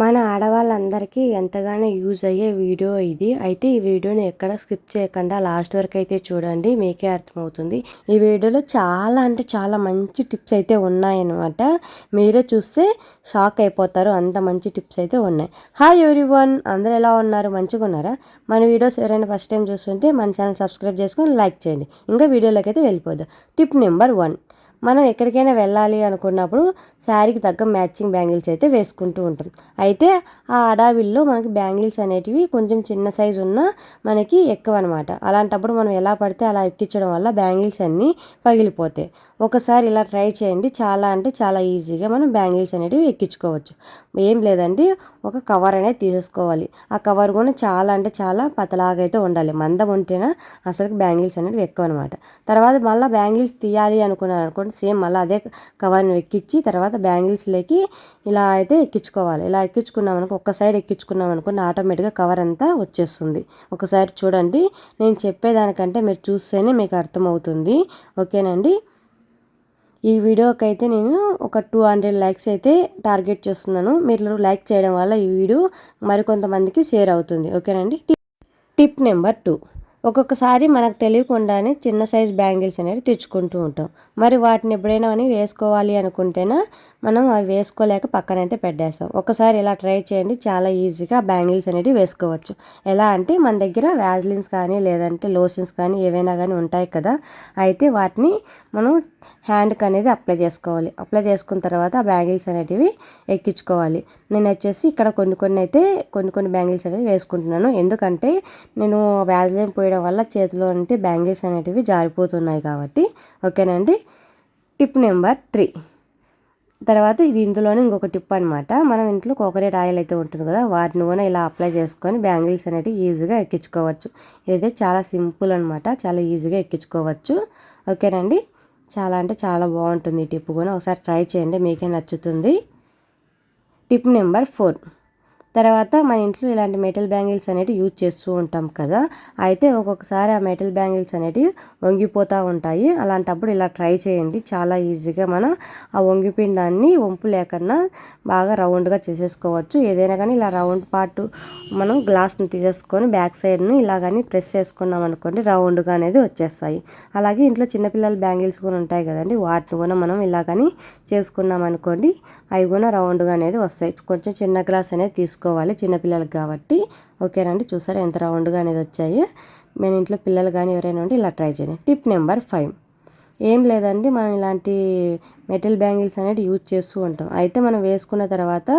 మన ఆడవాళ్ళందరికీ ఎంతగానో యూజ్ అయ్యే వీడియో ఇది. అయితే ఈ వీడియోని ఎక్కడ స్కిప్ చేయకుండా లాస్ట్ వరకు అయితే చూడండి మీకే అర్థమవుతుంది. ఈ వీడియోలో చాలా అంటే చాలా మంచి టిప్స్ అయితే ఉన్నాయన్నమాట. మీరే చూస్తే షాక్ అయిపోతారు అంత మంచి టిప్స్ అయితే ఉన్నాయి. హాయ్ వన్ అందరు ఎలా ఉన్నారు? మంచిగా ఉన్నారా? మన వీడియోస్ ఎవరైనా ఫస్ట్ టైం చూస్తుంటే మన ఛానల్ సబ్స్క్రైబ్ చేసుకొని లైక్ చేయండి. ఇంకా వీడియోలోకి అయితే వెళ్ళిపోదాం. Tip number one. మనం ఎక్కడికైనా వెళ్ళాలి అనుకున్నప్పుడు శారీకి తగ్గ మ్యాచింగ్ బ్యాంగిల్స్ అయితే వేసుకుంటూ ఉంటాం. అయితే ఆ అడావిల్లో మనకి బ్యాంగిల్స్ అనేటివి కొంచెం చిన్న సైజు ఉన్న మనకి ఎక్కువ అనమాట అలాంటప్పుడు మనం ఎలా పడితే అలా ఎక్కించడం వల్ల బ్యాంగిల్స్ అన్నీ పగిలిపోతాయి. ఒకసారి ఇలా ట్రై చేయండి. చాలా అంటే చాలా ఈజీగా మనం బ్యాంగిల్స్ అనేటివి ఎక్కించుకోవచ్చు. ఏం లేదండి. ఒక కవర్ అనేది తీసేసుకోవాలి. ఆ కవర్ కూడా చాలా అంటే చాలా పతలాగా అయితే ఉండాలి. మందం ఉంటేనే అసలు బ్యాంగిల్స్ అనేవి ఎక్కువ అనమాట తర్వాత మళ్ళీ బ్యాంగిల్స్ తీయాలి అనుకున్నారు అనుకోండి సేమ్ మళ్ళీ అదే కవర్ని ఎక్కించి తర్వాత బ్యాంగిల్స్లోకి ఇలా అయితే ఎక్కించుకోవాలి. ఇలా ఎక్కించుకున్నాం అనుకో ఒక సైడ్ ఎక్కించుకున్నాం అనుకోండి ఆటోమేటిక్గా కవర్ అంతా వచ్చేస్తుంది. ఒకసారి చూడండి. నేను చెప్పేదానికంటే మీరు చూస్తేనే మీకు అర్థమవుతుంది. ఓకేనండి? ఈ వీడియోకి అయితే నేను ఒక టూ హండ్రెడ్ లైక్స్ అయితే టార్గెట్ చేస్తున్నాను. మీరు లైక్ చేయడం వల్ల ఈ వీడియో మరికొంతమందికి షేర్ అవుతుంది. ఓకేనండి? Tip number two. ఒక్కొక్కసారి మనకు తెలియకుండానే చిన్న సైజ్ బ్యాంగిల్స్ అనేవి తెచ్చుకుంటూ ఉంటాం. మరి వాటిని ఎప్పుడైనా అని వేసుకోవాలి అనుకుంటేనా మనం అవి వేసుకోలేక పక్కనైతే పెట్టేస్తాం. ఒకసారి ఇలా ట్రై చేయండి చాలా ఈజీగా బ్యాంగిల్స్ అనేవి వేసుకోవచ్చు. ఎలా అంటే మన దగ్గర వ్యాజ్లిన్స్ కానీ లేదంటే లోషన్స్ కానీ ఏవైనా కానీ ఉంటాయి కదా అయితే వాటిని మనం హ్యాండ్కి అనేది అప్లై చేసుకోవాలి. అప్లై చేసుకున్న తర్వాత ఆ బ్యాంగిల్స్ అనేటివి ఎక్కించుకోవాలి. నేను వచ్చేసి ఇక్కడ కొన్ని కొన్ని అయితే కొన్ని కొన్ని బ్యాంగిల్స్ అనేవి వేసుకుంటున్నాను. ఎందుకంటే నేను వ్యాజ్లిన్ చేయడం వల్ల చేతిలో ఉంటే బ్యాంగిల్స్ అనేటివి జారిపోతున్నాయి కాబట్టి ఓకేనండి? Tip number three. తర్వాత ఇది ఇందులోనే ఇంకొక టిప్ అనమాట మనం ఇంట్లో కోకోనట్ ఆయిల్ అయితే ఉంటుంది కదా వాటిని కూడా ఇలా అప్లై చేసుకొని బ్యాంగిల్స్ అనేవి ఈజీగా ఎక్కించుకోవచ్చు. ఇదైతే చాలా సింపుల్ అనమాట చాలా ఈజీగా ఎక్కించుకోవచ్చు. ఓకేనండి? చాలా అంటే చాలా బాగుంటుంది ఈ టిప్ కూడా. ఒకసారి ట్రై చేయండి మీకే నచ్చుతుంది. Tip number four. తర్వాత మన ఇంట్లో ఇలాంటి మెటల్ బ్యాంగిల్స్ అనేవి యూజ్ చేస్తూ ఉంటాం కదా. అయితే ఒక్కొక్కసారి ఆ మెటల్ బ్యాంగిల్స్ అనేవి వంగిపోతూ ఉంటాయి. అలాంటప్పుడు ఇలా ట్రై చేయండి. చాలా ఈజీగా మనం ఆ వంగిపోయిన దాన్ని వంపు లేకుండా బాగా రౌండ్గా చేసేసుకోవచ్చు. ఏదైనా కానీ ఇలా రౌండ్ పార్ట్ మనం గ్లాస్ని తీసేసుకొని బ్యాక్ సైడ్ను ఇలా కానీ ప్రెస్ చేసుకున్నాం అనుకోండి రౌండ్గా అనేది వచ్చేస్తాయి. అలాగే ఇంట్లో చిన్నపిల్లల బ్యాంగిల్స్ కూడా ఉంటాయి కదండి. వాటిని కూడా మనం ఇలా కానీ చేసుకున్నాం అనుకోండి అవి కూడా రౌండ్గా అనేది వస్తాయి. కొంచెం చిన్న గ్లాస్ అనేది తీసుకోవాలి చిన్నపిల్లలకి కాబట్టి. ఓకేనండి చూసారా ఎంత రౌండ్గా అనేది వచ్చాయి. నేను ఇంట్లో పిల్లలు కానీ ఎవరైనా ఉంటే ఇలా ట్రై చేయండి. Tip number five. ఏం లేదండి మనం ఇలాంటి మెటల్ బ్యాంగిల్స్ అనేది యూజ్ చేస్తూ ఉంటాం. అయితే మనం వేసుకున్న తర్వాత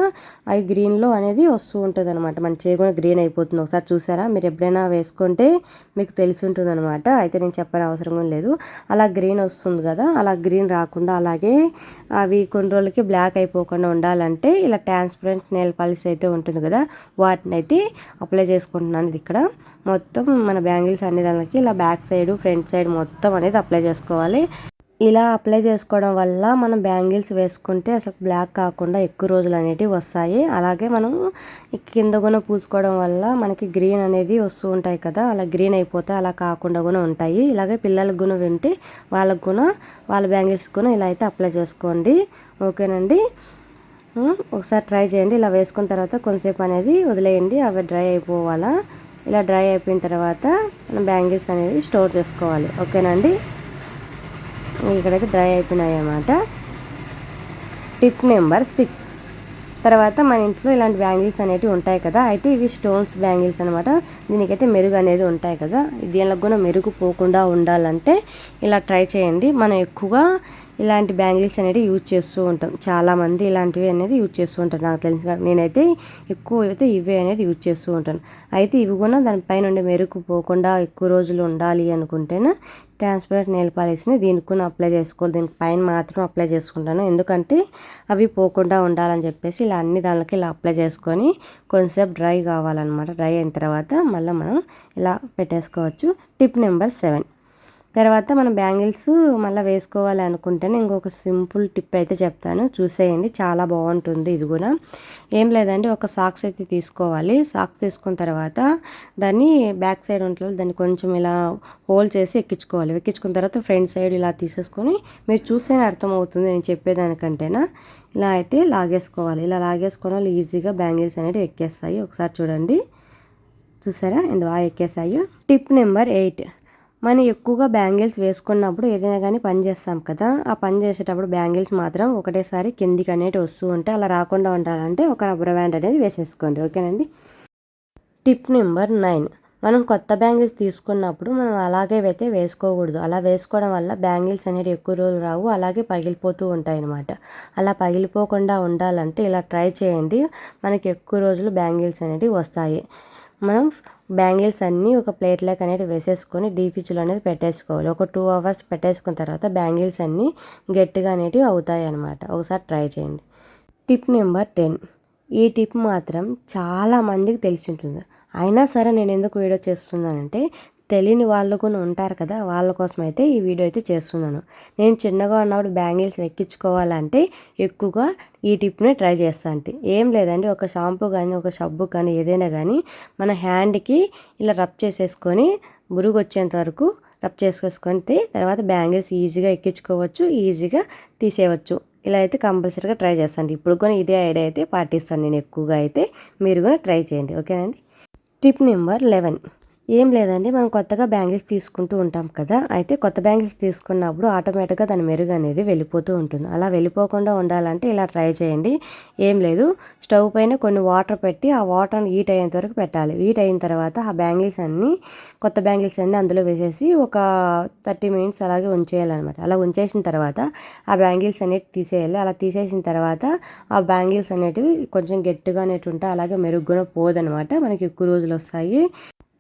అవి గ్రీన్లో అనేది వస్తూ ఉంటుంది అనమాట మన చేయకుండా గ్రీన్ అయిపోతుంది. ఒకసారి చూసారా? మీరు ఎప్పుడైనా వేసుకుంటే మీకు తెలిసి ఉంటుంది అనమాట అయితే నేను చెప్పని అవసరం లేదు. అలా గ్రీన్ వస్తుంది కదా? అలా గ్రీన్ రాకుండా అలాగే అవి కొన్ని రోజులకి బ్లాక్ అయిపోకుండా ఉండాలంటే ఇలా ట్రాన్స్పరెంట్ నెయిల్ పాలిస్ అయితే ఉంటుంది కదా? వాటిని అయితే అప్లై చేసుకుంటున్నాను ఇది ఇక్కడ. మొత్తం మన బ్యాంగిల్స్ అన్ని దానికి ఇలా బ్యాక్ సైడ్ ఫ్రంట్ సైడ్ మొత్తం అనేది అప్లై చేసుకోవాలి. ఇలా అప్లై చేసుకోవడం వల్ల మనం బ్యాంగిల్స్ వేసుకుంటే అసలు బ్లాక్ కాకుండా ఎక్కువ రోజులు అనేటివి వస్తాయి. అలాగే మనం కింద కూడా పూసుకోవడం వల్ల మనకి గ్రీన్ అనేది వస్తూ ఉంటాయి కదా అలా గ్రీన్ అయిపోతే అలా కాకుండా కూడా ఉంటాయి. ఇలాగే పిల్లలకు కూడా వింటే వాళ్ళకు కూడా వాళ్ళ బ్యాంగిల్స్ కూడా ఇలా అయితే అప్లై చేసుకోండి. ఓకేనండి? ఒకసారి ట్రై చేయండి. ఇలా వేసుకున్న తర్వాత కొంతసేపు అనేది వదిలేయండి. అవి డ్రై అయిపోవాలా? ఇలా డ్రై అయిపోయిన తర్వాత మనం బ్యాంగిల్స్ అనేది స్టోర్ చేసుకోవాలి. ఓకేనండి? ఇక్కడైతే డ్రై అయిపోయినాయి అన్నమాట టిప్ నెంబర్ సిక్స్. తర్వాత మన ఇంట్లో ఇలాంటి బ్యాంగిల్స్ అనేటివి ఉంటాయి కదా అయితే ఇవి స్టోన్స్ బ్యాంగిల్స్ అనమాట దీనికైతే మెరుగు అనేది ఉంటాయి కదా దీనిలో కూడా మెరుగు పోకుండా ఉండాలంటే ఇలా ట్రై చేయండి. మనం ఎక్కువగా ఇలాంటి బ్యాంగిల్స్ అనేవి యూజ్ చేస్తూ ఉంటాం. చాలామంది ఇలాంటివి అనేది యూజ్ చేస్తూ ఉంటారు. నాకు తెలిసిన నేనైతే ఎక్కువ అయితే ఇవే అనేది యూజ్ చేస్తూ ఉంటాను. అయితే ఇవి కూడా దానిపైన ఉండే మెరుగు పోకుండా ఎక్కువ రోజులు ఉండాలి అనుకుంటేనే ట్రాన్స్పరెంట్ నెయిల్ పాలిష్ని దీనికి కూడా అప్లై చేసుకోవాలి. దీనికి పైన మాత్రం అప్లై చేసుకుంటాను. ఎందుకంటే అవి పోకుండా ఉండాలని చెప్పేసి ఇలా అన్ని దానికి ఇలా అప్లై చేసుకొని కొంచెంసేపు డ్రై కావాలన్నమాట. డ్రై అయిన తర్వాత మళ్ళీ మనం ఇలా పెట్టేసుకోవచ్చు. Tip number seven. తర్వాత మనం బ్యాంగిల్స్ మళ్ళీ వేసుకోవాలి అనుకుంటేనే ఇంకొక సింపుల్ టిప్ అయితే చెప్తాను. చూసేయండి చాలా బాగుంటుంది ఇది కూడా. ఏం లేదండి ఒక సాక్స్ అయితే తీసుకోవాలి. సాక్స్ తీసుకున్న తర్వాత దాన్ని బ్యాక్ సైడ్ ఉంటుంది దాన్ని కొంచెం ఇలా హోల్ చేసి ఎక్కించుకోవాలి. ఎక్కించుకున్న తర్వాత ఫ్రంట్ సైడ్ ఇలా తీసేసుకొని మీరు చూస్తేనే అర్థమవుతుంది నేను చెప్పేదానికంటేనా. ఇలా అయితే లాగేసుకోవాలి. ఇలా లాగేసుకోవడం వల్ల ఈజీగా బ్యాంగిల్స్ అనేవి ఎక్కేస్తాయి. ఒకసారి చూడండి. చూసారా? ఎంత బాగా ఎక్కేసాయో. Tip number eight. మనం ఎక్కువగా బ్యాంగిల్స్ వేసుకున్నప్పుడు ఏదైనా కానీ పని చేస్తాం కదా ఆ పని చేసేటప్పుడు బ్యాంగిల్స్ మాత్రం ఒకటేసారి కిందికి అనేవి వస్తూ ఉంటే అలా రాకుండా ఉండాలంటే ఒక రబ్బర్ బ్యాండ్ అనేది వేసేసుకోండి. ఓకేనండి? Tip number nine. మనం కొత్త బ్యాంగిల్స్ తీసుకున్నప్పుడు మనం అలాగే అయితే వేసుకోకూడదు. అలా వేసుకోవడం వల్ల బ్యాంగిల్స్ అనేవి ఎక్కువ రోజులు రావు అలాగే పగిలిపోతూ ఉంటాయి అన్నమాట. అలా పగిలిపోకుండా ఉండాలంటే ఇలా ట్రై చేయండి. మనకి ఎక్కువ రోజులు బ్యాంగిల్స్ అనేవి వస్తాయి. మనం బ్యాంగిల్స్ అన్నీ ఒక ప్లేట్లోకి అనేది వేసేసుకొని డీ ఫ్రిడ్జ్లో అనేది పెట్టేసుకోవాలి. ఒక టూ అవర్స్ పెట్టేసుకున్న తర్వాత బ్యాంగిల్స్ అన్నీ గట్టిగా అనేటివి అవుతాయి అనమాట ఒకసారి ట్రై చేయండి. టిప్ నెంబర్ టెన్ ఈ టిప్ మాత్రం చాలా మందికి తెలిసి ఉంటుంది. అయినా సరే నేను ఎందుకు వీడియో చేస్తున్నానంటే తెలియని వాళ్ళు కూడా ఉంటారు కదా వాళ్ళ కోసం అయితే ఈ వీడియో అయితే చేస్తున్నాను. నేను చిన్నగా ఉన్నప్పుడు బ్యాంగిల్స్ ఎక్కించుకోవాలంటే ఎక్కువగా ఈ టిప్ని ట్రై చేస్తాను ఏం లేదండి ఒక షాంపూ కానీ ఒక సబ్బు కానీ ఏదైనా కానీ మన హ్యాండ్కి ఇలా రబ్ చేసేసుకొని బురుగు వచ్చేంత వరకు రబ్ చేసుకొని తర్వాత బ్యాంగిల్స్ ఈజీగా ఎక్కించుకోవచ్చు ఈజీగా తీసేయవచ్చు. ఇలా అయితే కంపల్సరీగా ట్రై చేస్తాను ఇప్పుడు కూడా ఇదే ఐడియా అయితే పాటిస్తాను నేను ఎక్కువగా అయితే. మీరు కూడా ట్రై చేయండి. ఓకేనండి టిప్ నెంబర్ లెవెన్. ఏం లేదండి. మనం కొత్తగా బ్యాంగిల్స్ తీసుకుంటూ ఉంటాం కదా. అయితే కొత్త బ్యాంగిల్స్ తీసుకున్నప్పుడు ఆటోమేటిక్గా దాని మెరుగు అనేది వెళ్ళిపోతూ ఉంటుంది. అలా వెళ్ళిపోకుండా ఉండాలంటే ఇలా ట్రై చేయండి. ఏం లేదు. స్టవ్ పైన కొన్ని వాటర్ పెట్టి ఆ వాటర్ హీట్ అయ్యేంత వరకు పెట్టాలి. హీట్ అయిన తర్వాత ఆ బ్యాంగిల్స్ అన్నీ కొత్త బ్యాంగిల్స్ అన్నీ అందులో వేసేసి ఒక థర్టీ మినిట్స్ అలాగే ఉంచేయాలన్నమాట. అలా ఉంచేసిన తర్వాత ఆ బ్యాంగిల్స్ అనేవి తీసేయాలి. అలా తీసేసిన తర్వాత ఆ బ్యాంగిల్స్ అనేటివి కొంచెం గట్టిగా అనేటి ఉంటాయి అలాగే మెరుగ్గా పోదనమాట మనకి ఎక్కువ రోజులు వస్తాయి.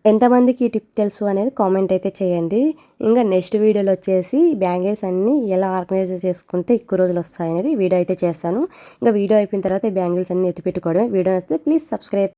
ఎంతమందికి ఈ టిప్ తెలుసు అనేది కామెంట్ అయితే చేయండి. ఇంకా నెక్స్ట్ వీడియోలో వచ్చేసి బ్యాంగిల్స్ అన్నీ ఎలా ఆర్గనైజ్ చేసుకుంటే ఎక్కువ రోజులు వస్తాయనేది వీడియో అయితే చేస్తాను. ఇంకా వీడియో అయిపోయిన తర్వాత బ్యాంగిల్స్ అన్నీ ఎత్తిపెట్టుకోవడమే. వీడియో అయితే ప్లీజ్ సబ్స్క్రైబ్